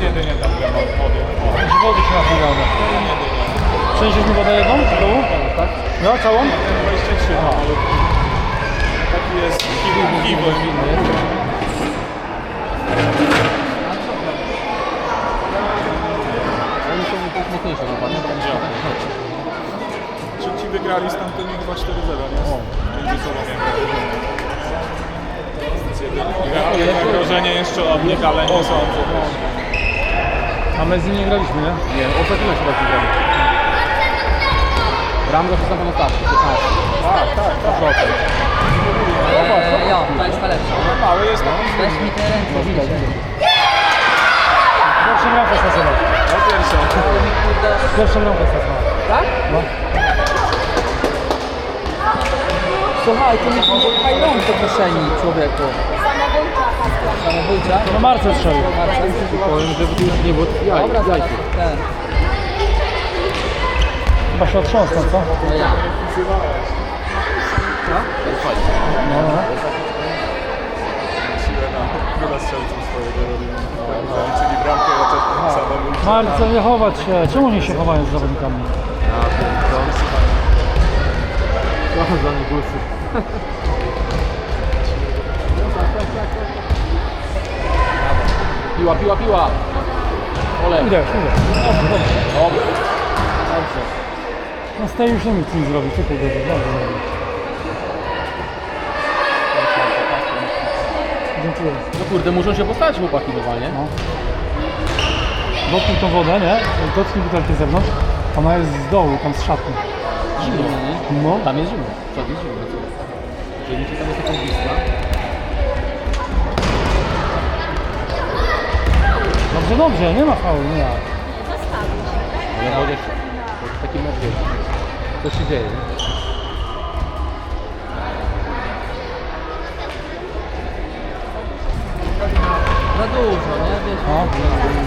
nie dynie tam ja mam wody. Wody się napijamy. Przeniesiesz mi wodę jedną z dołu? Tak. No, całą? 23, no ale taki jest kiwu, kiwu. Oni są mocniejsze chyba, nie? Czy ci wygrali z tamtymi chyba 4-0, nie? Między sobą nie Realne zagrożenie jeszcze od nich, ale nie sądzę. A my z nim nie graliśmy, nie? Nie, ostatnio chyba ci gramy. Bramka to na pewno starszy, 15. Tak, tak, tak. Eee, jo, to jest ta lepsza. Mały jest taki. Weź mi te ręce, widzicie. Pierwszą bramkę stosował. No pierwszy. Pierwszą bramkę stosował. Tak? No. Słuchaj, to mi się pające w kieszeni, człowieku. Samobójcza. No Marcel strzelił. Powiem, żeby tu już nie było jaj, Dobra, jajki. Ten. Chyba się otrząsnął, co? No ja. No, no. Na chyba strzelców swojego robimy. Zaliczyli bramkę, ja to samobójczy. Marcel, nie chować się. Czemu oni się chowają z zawodnikami? Trochę dla nich głosy. Piła, piła, piła. Ole. Idę, idę. Dobrze, dobrze. Dobrze. Dobrze. No z tej już nie nic nie zrobi, tylko dobrze, dobrze. Dziękuję. No kurde, muszą się postawić chłopaki normalnie. No. Dotknij tą wodę, nie? Dotknij butelkę z zewnątrz. Ona jest z dołu, tam z szatni. Zimno, nie? No. Tam jest zimno. Co, jest zimno. ci tam jest jakaś bliska. Dobrze, dobrze, nie ma faulu, nie ma. Ale chociaż taki mecz wiesz, co się dzieje. Za dużo, nie? Wiesz, No.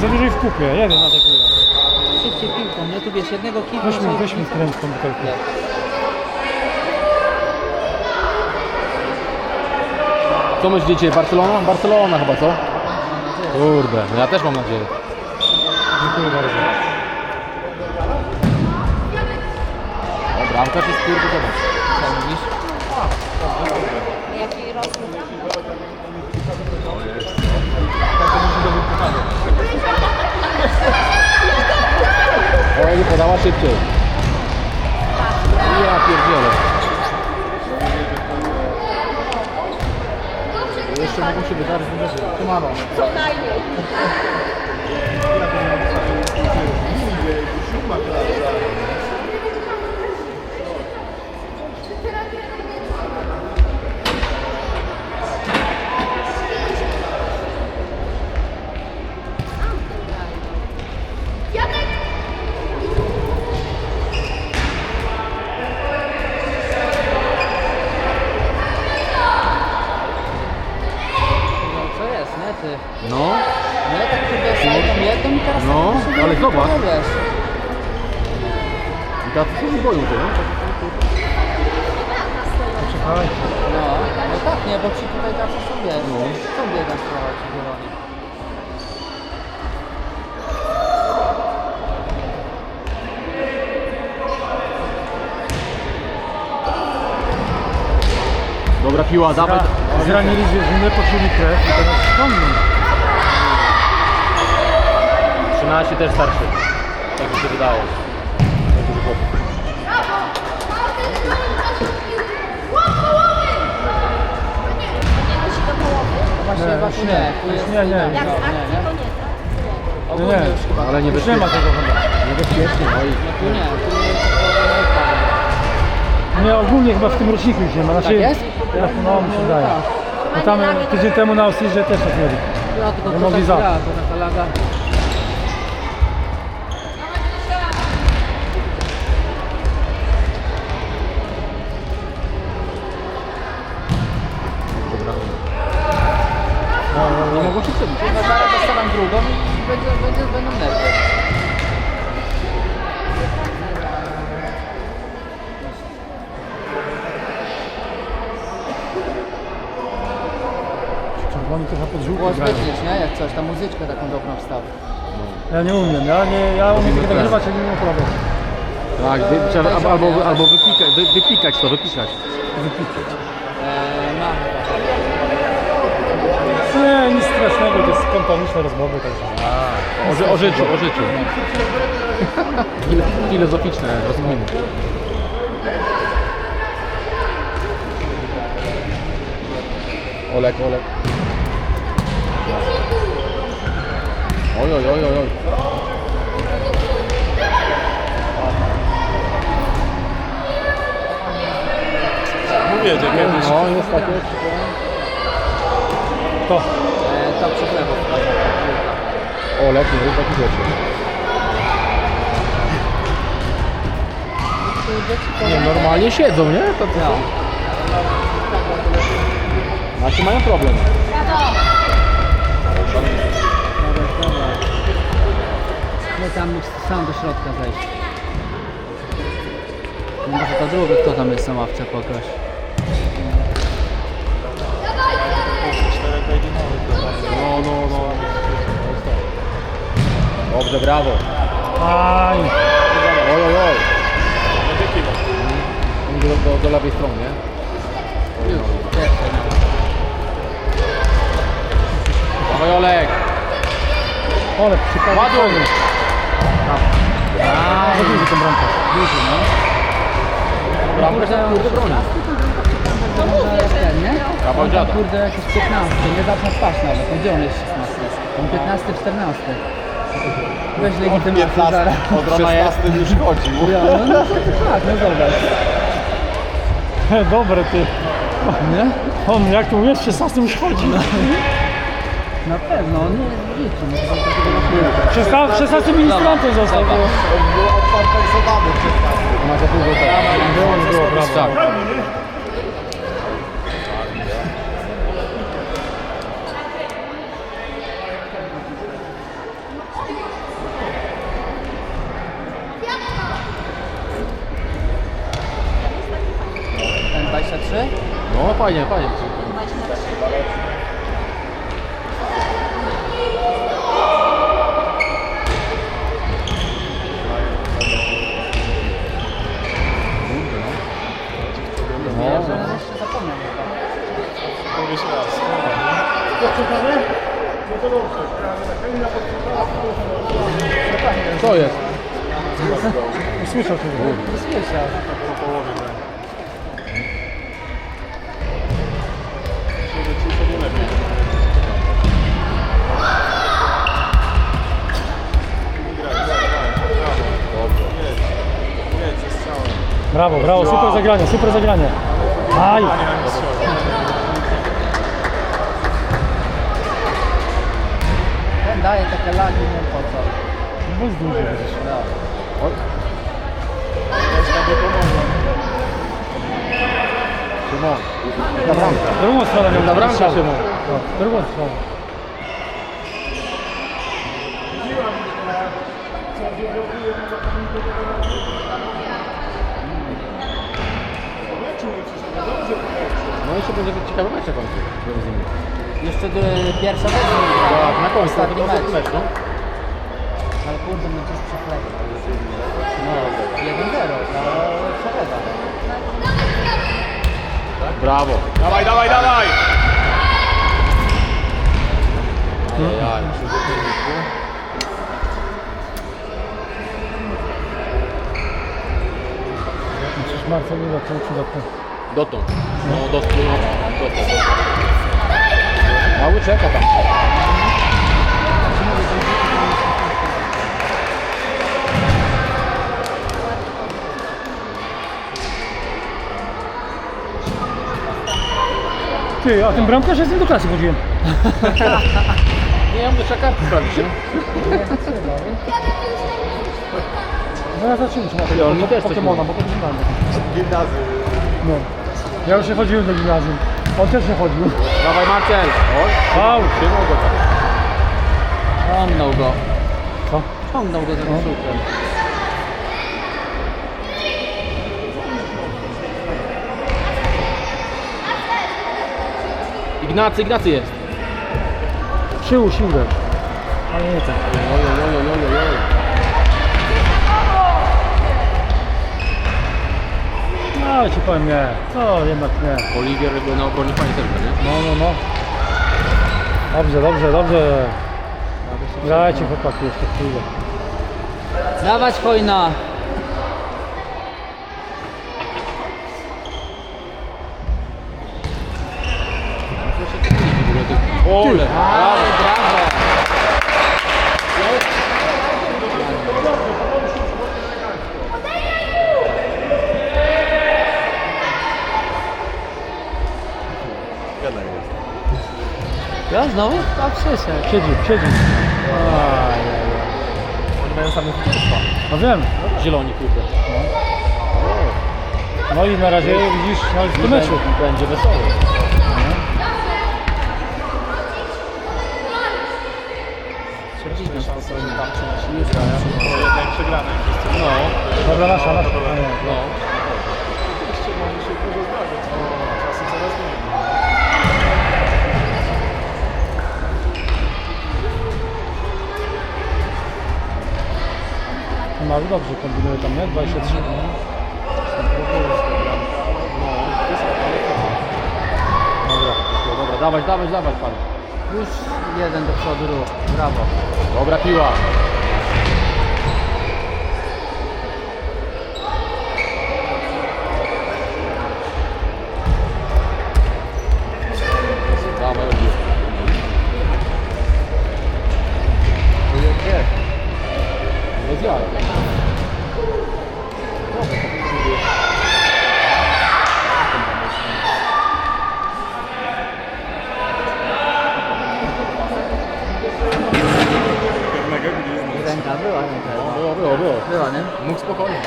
Za dużo w kupie, jeden atakuje. szybciej piłką, nie? Tu wiesz, jednego kitu... Weźmy, weźmy skręć tą butelkę. Co myślicie, Barcelona? Barcelona chyba, co? Kurde, no ja też mam nadzieję. Dziękuję bardzo. O, bramkarz jest kurde, zobacz. Co? Jaki rozmiar? O, nie podała szybciej. Ja pierdzielę. Jeszcze mogą się wydarzyć wydarzenia. Siemano. Co najmniej. No się nie boją tego. Poczekaj. No, no tak, nie, bo ci tutaj zawsze są wiesz. No. Są biegać trochę ci zieloni. Dobra piła, dawaj. Zranili zwierzynę, poczuli krew i teraz skądną. 13 też starszy. Tak mi się wydaje. Tak duży chłopak. Właśnie, Nie, nie. nie. Tu jest nie, nie. no, Jak z nie, akcji, nie. to nie, tak? Nie, Ogólnie nie. już chyba. Ale Już nie ma tego chyba. Niebezpiecznie, no i No tu nie, tu jest to Nie, ogólnie chyba w tym roczniku już nie ma. Znaczy, Tak jest? Tak, no mi się wydaje. No tam e, tydzień temu na Austrze też tak mieli. Ja tylko Nie to mogli tak za. gra, to taka laga. No, no, no. nie mogą się przebić. Chyba zaraz dostaną drugą i będzie, będzie, będą nerwy. Czerwoni trochę pod żółty Było zbytnieć, nie? Jak coś, ta muzyczkę taką dobrą wstawię. Ja nie umiem, ja, nie, ja umiem tylko nagrywać, a nie umiem uprawiać. Tak, wy, trzeba albo, albo, wypikać, wy, wypikać to, wypikać. Eee, ma Nie, nic strasznego, to jest spontaniczne rozmowy, także. O, ży- o życiu, o życiu. Filo- Filozoficzne rozkminy. Olek, Olek. Oj, oj, oj, oj, oj. Mówię, że kiedyś No, jest takie. To. Eee, to przed lewo. Olek, nie jest taki rzeczy. Nie, normalnie siedzą, nie? To, to, No. Znaczy mają problem. Nie tam sam do środka zejść. No może to drugi, kto tam jest na ławce pokaż. No, no, no. Dobrze, brawo. Aj, Oj, oj, oj. Ma. Do, do, do lewej strony, nie? Pierwszy. Dawaj Olek. ale przypadek. Ładuj. A, za duży ten bramka. Duży, no. Bramkę kurde broni. Ten, nie? Kawał On tam, dziada. kurde jakieś 15, nie zaczyna spać nawet. No Gdzie on jest 16? On 15, 14. Weź legitymację zaraz. Od 16 już chodził. Ja, no, no to tak, no zobacz. Dobre ty. Nie? On jak tu jest, 16 już chodzi. Na pewno, on nie liczy, no to takiego 16, 16 ministrantem został. Dobra. Było, Był przez nas. Ma za długo tak. było, było brawo. Tak. Ten 23? No fajnie, fajnie. No. Ja że jeszcze zapomniał chyba. Mówisz raz. Co jest? Słyszał tego. Nie słyszał. Po połowie Brawo, brawo, super zagranie, super zagranie. Aj. Ten daje takie lagi, nie po co. bez. No. Też tam nie pomogą. Szymon. Na bramkę. Drugą stronę miał strzał. Szymon. No, drugą stronę. No jeszcze będzie ciekawy mecz końcu. między nimi. Jeszcze do- pierwsza też Tak, na końcu. To mecz. ostatni mecz, no. Ale kurde, my coś przeklepił. No, 1-0 dla Szereda. Brawo. Dawaj, dawaj, dawaj! Ajajaj. Przecież Marcelina to przydatne. Dotąd. No, dotąd. No, dotąd. Mały czeka tam. Ty, a ten bramkarz jest nie do klasy chodziłem. Nie, ja muszę kartę sprawdzić? Zaraz zaczniemy się na tego Pokemona, bo to wygląda. Gimnazjum. No. Ja już nie chodziłem do gimnazjum. On też nie chodził. Dawaj Marcel. Oj, Au. trzymał go tam. Ciągnął go. Co? Ciągnął go za koszulkiem. Ignacy, Ignacy jest. Przyłóż. Ale nie tak. Oj, oj, oj, oj, oj, No ci powiem nie. No jednak nie. Oliwier jakby na obronie też, nie? No, no, no. Dobrze, dobrze, dobrze. Grajcie chłopaki jeszcze chwilę. Dawać hojna. Ole, brawo. Jeden jest. Ja znowu? A przyszedł. Siedzi, siedzi. Oni mają same zwycięstwa. No wiem. zieloni kurde. No i na razie widzisz, no w tym meczu. Będzie wesoło. Szansę tam przynieśli. Po jednej przegranej wszyscy. No, Dobra, nasza, nasza. No. No dobrze kombinuje tam, nie? 23. Dobra, dobra, dawać, dawać, dawać pan. Już jeden do przodu ruch. Brawo. Dobra piła. Mógł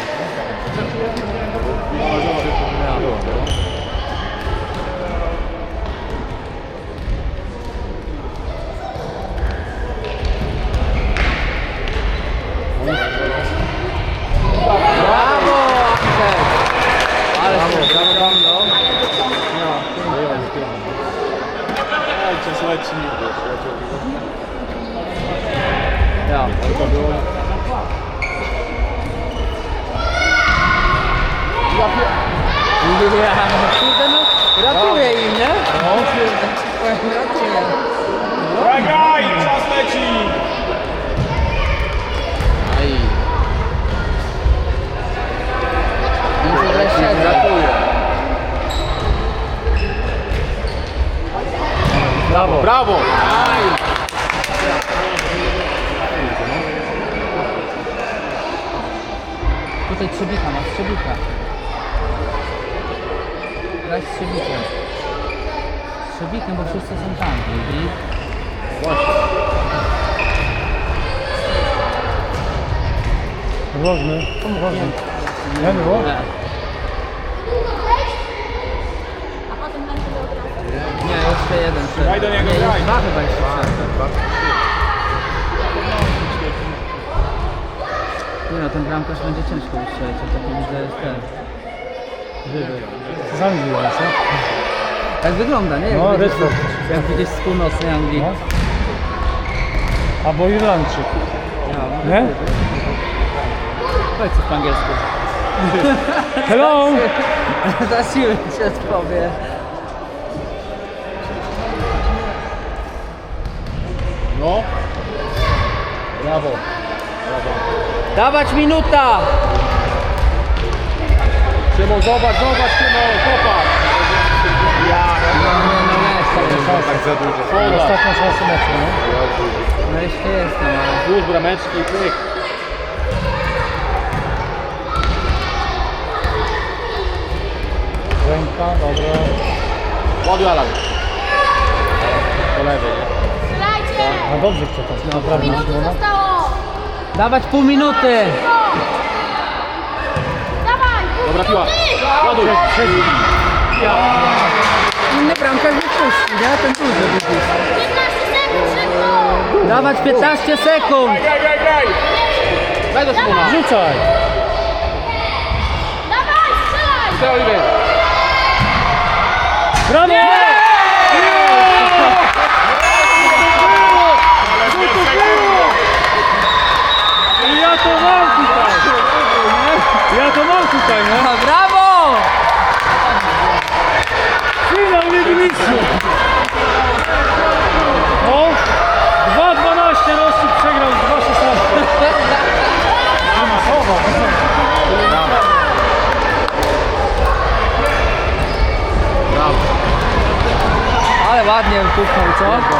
spokojnie. Było, było. Brawo, Antek. Ale się brawo, no. Ej, czas leci. Ja. Ja, kurde no, ratuje im, nie? No. Ratuje. Graj! Czas leci! Aj. 527. Gratuluję. Brawo. Brawo! Aj! Tutaj trzebika, masz trzebika. Grać z trzebikiem. Z trzebikiem, bo wszyscy są tam. I Rożny. Rożny. Nie było? nie. Nie, jeszcze jeden. Graj do niego, już dwa chyba jeszcze. Nie no, ten bramkarz będzie ciężko ustrzelić, a taki widzę jest ten. Sami było, co? Tak wygląda, nie? Jak No, widzisz- Reszford. Jak gdzieś z północnej Anglii. No. Albo Irlandczyk. Ja, Nie? Powiedz coś po angielsku. Hello! Za siłę ci odpowie. No. Brawo. Dawać minuta! Szymon, zobacz, zobacz, Szymon, popatrz. No nie, no jeszcze. Tak za dużo. Ostatnia szansa meczu, nie? No jeszcze jest, no. Plus brameczki, pyk. Ręka, dobra. Ładuj Alan. Po lewej, nie? Strzelajcie! A dobrze chce to. Naprawdę Minuty zostało! Dawać pół minuty! Dobra piła. Ładuj. Inny bramkarz nie puści, nie? Ten duży widzisz. 15 sekund, szybko! Dawać 15 sekund! Daj do Szymona. Rzucaj! Dawaj, strzelaj! Ty, Oliwier. Brawo! Ale dwie sekundy! tutaj, no. A, brawo! Finał Ligi Mistrzów. No, 2-12 Rosji przegrał z 2-16. Ale